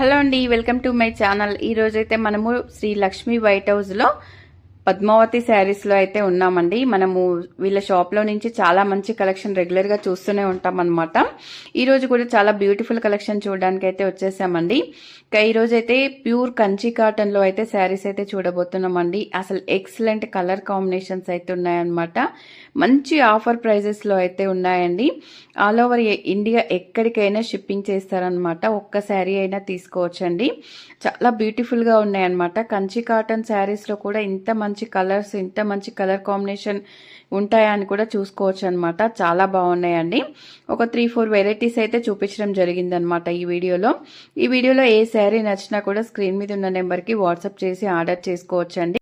Hello అండి welcome to my channel. ఈ రోజైతే మనము శ్రీ లక్ష్మీ వైట్ హౌస్లో పద్మావతి శారీస్లో అయితే ఉన్నామండి. మనము వీళ్ళ షాప్లో నుంచి చాలా మంచి కలెక్షన్ రెగ్యులర్గా చూస్తూనే ఉంటాం అనమాట కూడా చాలా బ్యూటిఫుల్ కలెక్షన్ చూడడానికి అయితే వచ్చేసామండి. ఇంకా ఈరోజు అయితే ప్యూర్ కంచి కాటన్లో అయితే శారీస్ అయితే చూడబోతున్నామండి. అసలు ఎక్సలెంట్ కలర్ కాంబినేషన్స్ అయితే ఉన్నాయన్నమాట. మంచి ఆఫర్ ప్రైజెస్లో అయితే ఉన్నాయండి. ఆల్ ఓవర్ ఇండియా ఎక్కడికైనా షిప్పింగ్ చేస్తారనమాట ఒక్క శారీ అయినా తీసుకోవచ్చండి. చాలా బ్యూటిఫుల్గా ఉన్నాయన్నమాట. కంచి కాటన్ శారీస్లో కూడా ఇంత మంచి కలర్స్ ఇంత మంచి కలర్ కాంబినేషన్ ఉంటాయని కూడా చూసుకోవచ్చు అనమాట చాలా బాగున్నాయండి. ఒక త్రీ ఫోర్ వెరైటీస్ అయితే చూపించడం జరిగిందనమాట ఈ వీడియోలో. ఈ వీడియోలో ఏ శారీ నచ్చినా కూడా స్క్రీన్ మీద ఉన్న నెంబర్కి వాట్సాప్ చేసి ఆర్డర్ చేసుకోవచ్చండి.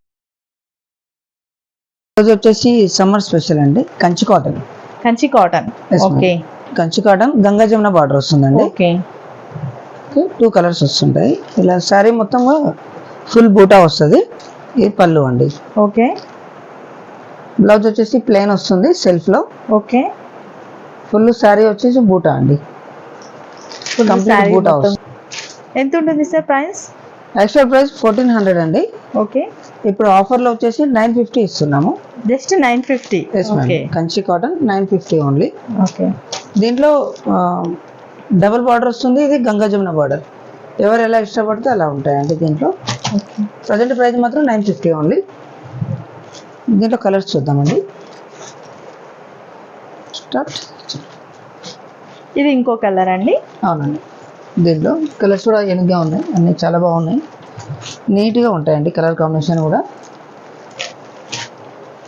రోజు వచ్చేసి సమ్మర్ స్పెషల్ అండి. Kanchi cotton. Kanchi cotton. Okay. Kanchi cotton Ganga Jamuna border వస్తుందండి. ఓకే. టూ కలర్స్ వస్తుంటాయి. ఇలా శారీ మొత్తం ఫుల్ బూటా వస్తుంది. ఇది పళ్ళు అండి. ఓకే. బ్లౌజ్ వచ్చేసి ప్లెయిన్ వస్తుంది సెల్ఫ్లో. ఓకే. ఫుల్ శారీ వచ్చేసి బూటా అండి. కంప్లీట్ బూటా ఎంత ఉంటుంది sir price? Actual price fourteen hundred అండి. ఓకే. ఇప్పుడు ఆఫర్లో వచ్చేసి నైన్ ఫిఫ్టీ ఇస్తున్నాము. Just nine fifty Kanchi cotton nine fifty only okay. దీంట్లో డబుల్ బార్డర్ వస్తుంది ఇది గంగా జమున బార్డర్ ఎవరు ఎలా ఇష్టపడితే అలా ఉంటాయండి దీంట్లో. ప్రజెంట్ ప్రైస్ మాత్రం నైన్ ఫిఫ్టీ ఓన్లీ. దీంట్లో కలర్స్ చూద్దామండి. స్టార్ట్ ఇది ఇంకో కలర్ అండి. అవునండి. దీంట్లో కలర్స్ కూడా ఎనిమిదిగా ఉన్నాయి. అన్నీ చాలా బాగున్నాయి. నీట్గా ఉంటాయండి కలర్ కాంబినేషన్ కూడా.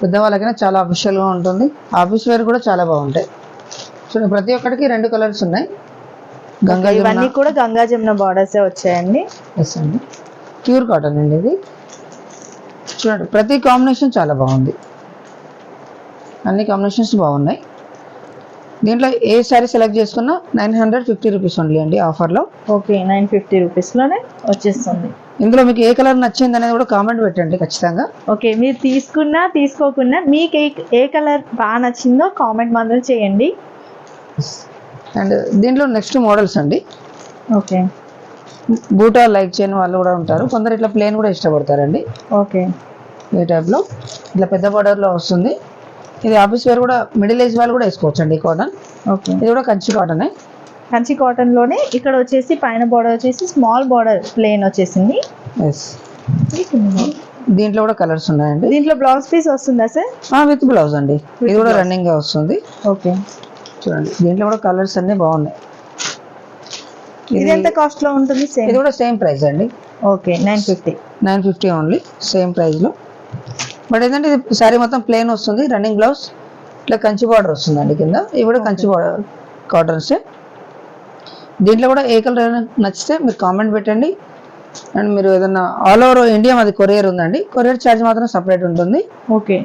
పెద్దవాళ్ళకైనా చాలా అఫిషియల్గా ఉంటుంది. ఆఫీస్ వేర్ కూడా చాలా బాగుంటాయి. చూడండి ప్రతి ఒక్కటికి రెండు కలర్స్ ఉన్నాయి. గంగా ఇవన్నీ కూడా గంగా జమున బార్డర్స్ వచ్చాయండి. ఎస్ అండి. ప్యూర్ కాటన్ అండి ఇది. చూడండి ప్రతి కాంబినేషన్ చాలా బాగుంది. అన్ని కాంబినేషన్స్ బాగున్నాయి. దీంట్లో ఏ శారీ సెలెక్ట్ చేసుకున్నా nine hundred fifty rupees only అండి ఆఫర్లో. ఓకే నైన్ ఫిఫ్టీ రూపీస్లోనే వచ్చేస్తుంది. ఇందులో మీకు ఏ కలర్ నచ్చింది అనేది కూడా కామెంట్ పెట్టండి ఖచ్చితంగా. ఓకే మీరు తీసుకున్నా తీసుకోకున్నా మీకు ఏ ఏ కలర్ బాగా నచ్చిందో కామెంట్ మాత్రం చేయండి. అండ్ దీంట్లో నెక్స్ట్ మోడల్స్ అండి. ఓకే. బూటా లైక్ చేయని వాళ్ళు కూడా ఉంటారు. కొందరు ఇట్లా ప్లేన్ కూడా ఇష్టపడతారండి. ఓకే. ఈ టైప్లో ఇట్లా పెద్ద బార్డర్లో వస్తుంది. ఇది ఆఫీస్ వేర్ కూడా మిడిల్ ఏజ్ వాళ్ళు కూడా వేసుకోవచ్చు అండి కాటన్ ఓకే. ఇది కూడా కంచి కాటనే కంచి కాటన్లోనే ఇక్కడ వచ్చేసి పైన బార్డర్ వచ్చేసి స్మాల్ బార్డర్ ప్లేన్ వచ్చేసింది. ఎస్ దీంట్లో కూడా కలర్స్ ఉన్నాయండి. దీంట్లో బ్లౌజ్ పీస్ వస్తుందా సార్? విత్ బ్లౌజ్ అండి. ఇది కూడా రన్నింగ్గా వస్తుంది. ఓకే. చూడండి. దీంట్లో కూడా కలర్స్ అన్ని బాగున్నాయి. ఇది ఎంత కాస్ట్లో ఉంటుంది? ఇది సేమ్ కూడా సేమ్ ప్రైస్ అండి. Okay nine fifty nine fifty only same ప్రైస్లో. బట్ ఏంటంటే ఇది శారీ మొత్తం ప్లేన్ వస్తుంది రన్నింగ్ బ్లౌజ్ ఇట్లా కంచి బార్డర్ వస్తుందండి కింద. ఇవి కూడా కంచి బార్డర్ కాటన్సే దీంట్లో కూడా ఏ కలర్ నచ్చితే మీరు కామెంట్ పెట్టండి. అండ్ మీరు ఏదన్నా ఆల్ ఓవర్ ఇండియా మాది కొరియర్ ఉందండి. కొరియర్ ఛార్జ్ మాత్రం సపరేట్ ఉంటుంది. ఓకే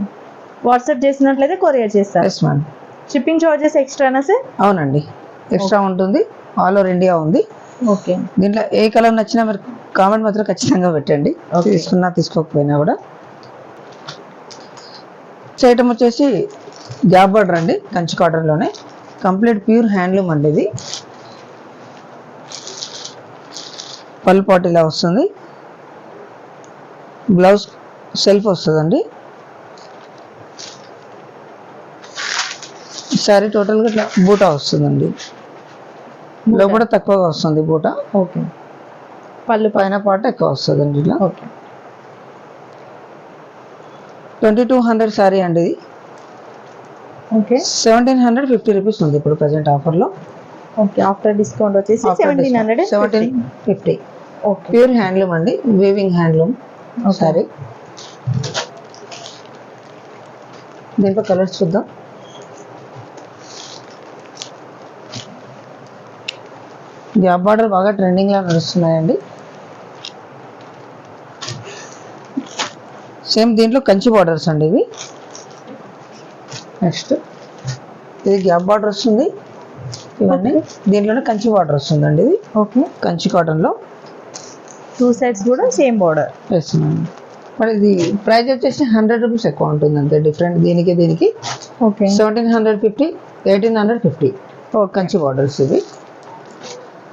వాట్సాప్ చేసినట్లయితే కొరియర్ చేస్తారు. ఎస్ మ్యామ్ షిప్పింగ్ చార్జెస్ ఎక్స్ట్రానా సార్ అవునండి. ఎక్స్ట్రా ఉంటుంది. ఆల్ ఓవర్ ఇండియా ఉంది. ఓకే. దీంట్లో ఏ కలర్ నచ్చినా మీరు కామెంట్ మాత్రం ఖచ్చితంగా పెట్టండి. తీసుకున్నా తీసుకోకపోయినా కూడా. ఐటమ్ వచ్చేసి గ్యాప్ బార్డర్ అండి కంచి కాటన్లోనే కంప్లీట్ ప్యూర్ హ్యాండ్లూమ్ అండి ఇది. పళ్ళు పాటు ఇలా వస్తుంది. బ్లౌజ్ సెల్ఫ్ వస్తుందండి. సారీ టోటల్గా ఇట్లా బూటా వస్తుందండి. లోపల తక్కువగా వస్తుంది బూటా ఓకే. పళ్ళు పైన పాట ఎక్కువ వస్తుందండి ఇలా okay. Twenty two hundred sari అండి ఇది. Okay. Seventeen hundred fifty rupees ఉంది ఇప్పుడు ప్రజెంట్ ఆఫర్లో. ఓకే ఆఫ్టర్ డిస్కౌంట్ వచ్చేసి seventeen hundred seventeen fifty. Okay. Pure handloom అండి వీవింగ్ హ్యాండ్లూమ్. సారీ దీంట్లో కలర్స్ చూద్దాం. గ్యాప్ బార్డర్ బాగా ట్రెండింగ్ లా నడుస్తున్నాయండి. సేమ్ దీంట్లో కంచి బార్డర్స్ అండి ఇవి. నెక్స్ట్ ఇది గ్యాప్ బార్డర్ వస్తుంది. ఇవన్నీ దీంట్లోనే కంచి బార్డర్ వస్తుందండి ఇది. ఓకే. కంచి కాటన్లో టూ సైడ్స్ కూడా సేమ్ బార్డర్. మ్యామ్ మరి ఇది ప్రైస్ వచ్చేసి హండ్రెడ్ రూపీస్ ఎక్కువ ఉంటుంది అంతే డిఫరెంట్ దీనికి దీనికి. Okay. Seventeen hundred fifty eighteen hundred fifty Kanchi borders ఇవి.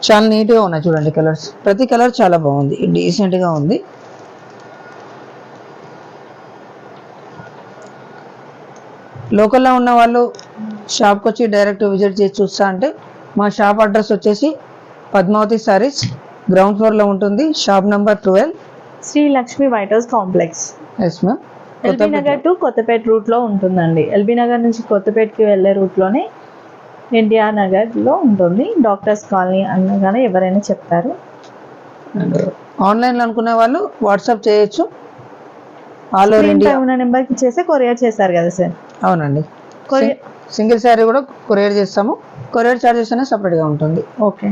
చాలా నీట్గా ఉన్నాయి చూడండి కలర్స్ ప్రతి కలర్ చాలా బాగుంది. డీసెంట్గా ఉంది. లోకల్లో ఉన్న వాళ్ళు షాప్కి వచ్చి డైరెక్ట్ విజిట్ చేసి చూస్తా అంటే మా షాప్ అడ్రస్ వచ్చేసి పద్మావతి సారీస్ గ్రౌండ్ ఫ్లోర్లో ఉంటుంది. Shop number twelve Shri Lakshmi White House complex. Yes ma'am LB Nagar to Kothapeta రూట్లో ఉంటుందండి. ఎల్బీ నగర్ నుంచి కొత్తపేటకి వెళ్ళే రూట్లోనే ఎన్టీఆర్ నగర్లో ఉంటుంది. డాక్టర్స్ కాలనీ అనగానే ఎవరైనా చెప్తారు. ఆన్లైన్లో అనుకునే వాళ్ళు వాట్సాప్ చేయొచ్చు. ఆల్ ఓవర్ ఇండియా ఉన్న నెంబర్కి చేస్తే కొరియర్ చేస్తారు కదా సార్. అవునండి. కొరియర్ సింగిల్ శారీ కూడా కొరియర్ చేస్తాము. కొరియర్ చార్జెస్ అనేది సపరేట్గా ఉంటుంది. ఓకే.